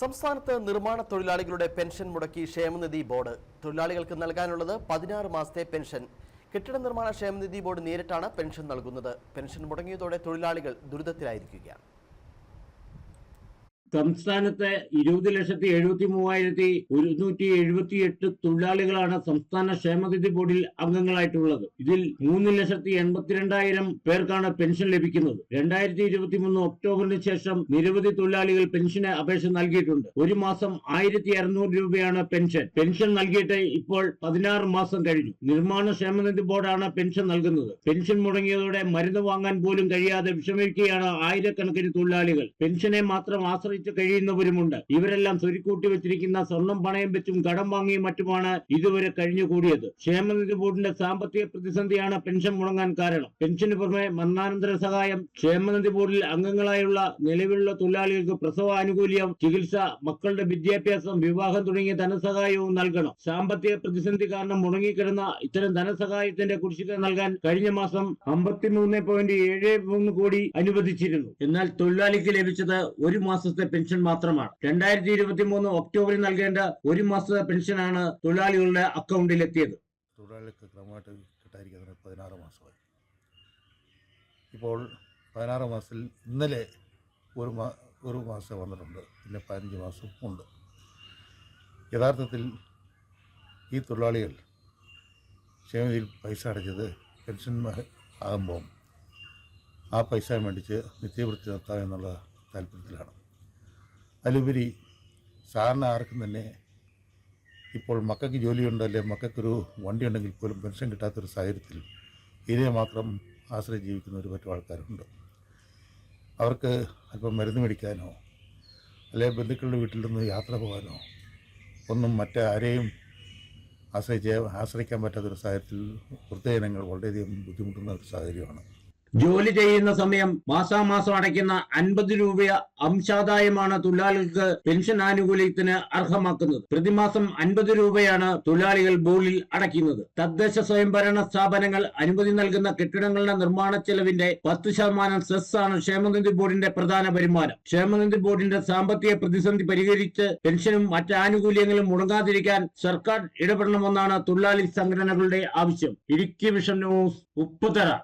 സംസ്ഥാനത്ത് നിർമ്മാണ തൊഴിലാളികളുടെ പെൻഷൻ മുടക്കി ക്ഷേമനിധി ബോർഡ്. തൊഴിലാളികൾക്ക് നൽകാനുള്ളത് പതിനാറ് മാസത്തെ പെൻഷൻ. കെട്ടിട നിർമ്മാണ ക്ഷേമനിധി ബോർഡ് നേരിട്ടാണ് പെൻഷൻ നൽകുന്നത്. പെൻഷൻ മുടങ്ങിയതോടെ തൊഴിലാളികൾ ദുരിതത്തിലായിരിക്കുകയാണ്. സംസ്ഥാനത്തെ ഇരുപത് ലക്ഷത്തി എഴുപത്തി മൂവായിരത്തി ഒരുന്നൂറ്റി എഴുപത്തി എട്ട് തൊഴിലാളികളാണ് സംസ്ഥാന ക്ഷേമനിധി ബോർഡിൽ അംഗങ്ങളായിട്ടുള്ളത്. ഇതിൽ മൂന്ന് ലക്ഷത്തി എൺപത്തിരണ്ടായിരം പേർക്കാണ് പെൻഷൻ ലഭിക്കുന്നത്. രണ്ടായിരത്തി ഇരുപത്തി മൂന്ന് ഒക്ടോബറിന് ശേഷം നിരവധി തൊഴിലാളികൾ പെൻഷന് അപേക്ഷ നൽകിയിട്ടുണ്ട്. ഒരു മാസം ആയിരത്തി അറുന്നൂറ് രൂപയാണ് പെൻഷൻ. പെൻഷൻ നൽകിയിട്ട് ഇപ്പോൾ പതിനാറ് മാസം കഴിഞ്ഞു. നിർമ്മാണ ക്ഷേമനിധി ബോർഡാണ് പെൻഷൻ നൽകുന്നത്. പെൻഷൻ മുടങ്ങിയതോടെ മരുന്ന് വാങ്ങാൻ പോലും കഴിയാതെ വിഷമിക്കുകയാണ് ആയിരക്കണക്കിന് തൊഴിലാളികൾ. പെൻഷനെ മാത്രം ആശ്രയിച്ച് കഴിയുന്നവരുമുണ്ട്. ഇവരെല്ലാം സ്വരുക്കൂട്ടി വെച്ചിരിക്കുന്ന സ്വർണം പണയം വെച്ചും കടം വാങ്ങിയും മറ്റുമാണ് ഇതുവരെ കഴിഞ്ഞുകൂടിയത്. ക്ഷേമനിധി ബോർഡിന്റെ സാമ്പത്തിക പ്രതിസന്ധിയാണ് പെൻഷൻ മുടങ്ങാൻ കാരണം. പെൻഷന് പുറമെ മരണാനന്തര സഹായം ക്ഷേമനിധി ബോർഡിൽ അംഗങ്ങളായുള്ള നിലവിലുള്ള തൊഴിലാളികൾക്ക് പ്രസവ ആനുകൂല്യം ചികിത്സ മക്കളുടെ വിദ്യാഭ്യാസം വിവാഹം തുടങ്ങിയ ധനസഹായവും നൽകണം. സാമ്പത്തിക പ്രതിസന്ധി കാരണം മുടങ്ങിക്കിടന്ന ഇത്തരം ധനസഹായത്തിന്റെ കുടിശ്ശിക നൽകാൻ കഴിഞ്ഞ മാസം അമ്പത്തിമൂന്ന് പോയിന്റ് ഏഴ് മൂന്ന് കോടി അനുവദിച്ചിരുന്നു. എന്നാൽ തൊഴിലാളിക്ക് ലഭിച്ചത് ഒരു മാസത്തെ പെൻഷൻ മാത്രമാണ്. രണ്ടായിരത്തി ഇരുപത്തി മൂന്ന് ഒക്ടോബറിൽ നൽകേണ്ട ഒരു മാസത്തെ പെൻഷനാണ് തൊഴിലാളികളുടെ അക്കൗണ്ടിൽ എത്തിയത് തൊഴിലാളികൾക്ക് ക്രമമായിട്ട് കിട്ടാതിരിക്കുന്നതിന് പതിനാറ് മാസമായി. ഇപ്പോൾ പതിനാറ് മാസത്തിൽ ഇന്നലെ ഒരു മാ ഒരു മാസം വന്നിട്ടുണ്ട്. പിന്നെ പതിനഞ്ച് മാസം ഉണ്ട്. യഥാർത്ഥത്തിൽ ഈ തൊഴിലാളികൾ ക്ഷേമനിധിയിൽ പൈസ അടച്ചത് പെൻഷൻ ആകുമ്പോൾ ആ പൈസ മേടിച്ച് നിത്യവൃത്തി നിർത്താം എന്നുള്ള താല്പര്യത്തിലാണ്. അതിലുപരി സാറിന് ആർക്കും തന്നെ ഇപ്പോൾ മക്കൾക്ക് ജോലിയുണ്ട് അല്ലെ? മക്കൾക്കൊരു വണ്ടി ഉണ്ടെങ്കിൽ പോലും പെൻഷൻ കിട്ടാത്തൊരു സാഹചര്യത്തിൽ ഇതിനെ മാത്രം ആശ്രയിച്ച് ജീവിക്കുന്ന ഒരു പറ്റം ആൾക്കാരുണ്ട്. അവർക്ക് അല്പം മരുന്ന് മേടിക്കാനോ അല്ലെ ബന്ധുക്കളുടെ വീട്ടിൽ നിന്ന് യാത്ര പോകാനോ ഒന്നും മറ്റാരെയും ആശ്രയിച്ച് ആശ്രയിക്കാൻ പറ്റാത്തൊരു സാഹചര്യത്തിൽ വൃദ്ധജനങ്ങൾ വളരെയധികം ബുദ്ധിമുട്ടുന്ന ഒരു സാഹചര്യമാണ്. ജോലി ചെയ്യുന്ന സമയം മാസാമാസം അടയ്ക്കുന്ന അൻപത് രൂപ അംശാദായമാണ് തൊഴിലാളികൾക്ക് പെൻഷൻ ആനുകൂല്യത്തിന് അർഹമാക്കുന്നത്. പ്രതിമാസം അൻപത് രൂപയാണ് തൊഴിലാളികൾ ബോളിൽ അടയ്ക്കുന്നത്. തദ്ദേശ സ്വയംഭരണ സ്ഥാപനങ്ങൾ അനുമതി നൽകുന്ന കെട്ടിടങ്ങളുടെ നിർമ്മാണ ചെലവിന്റെ പത്ത് ശതമാനം സെസ് ആണ് ക്ഷേമനിധി ബോർഡിന്റെ പ്രധാന വരുമാനം. ക്ഷേമനിധി ബോർഡിന്റെ സാമ്പത്തിക പ്രതിസന്ധി പരിഹരിച്ച് പെൻഷനും മറ്റ് ആനുകൂല്യങ്ങളും മുടങ്ങാതിരിക്കാൻ സർക്കാർ ഇടപെടണമെന്നാണ് തൊഴിലാളി സംഘടനകളുടെ ആവശ്യം. Idukki vision news Upputhara.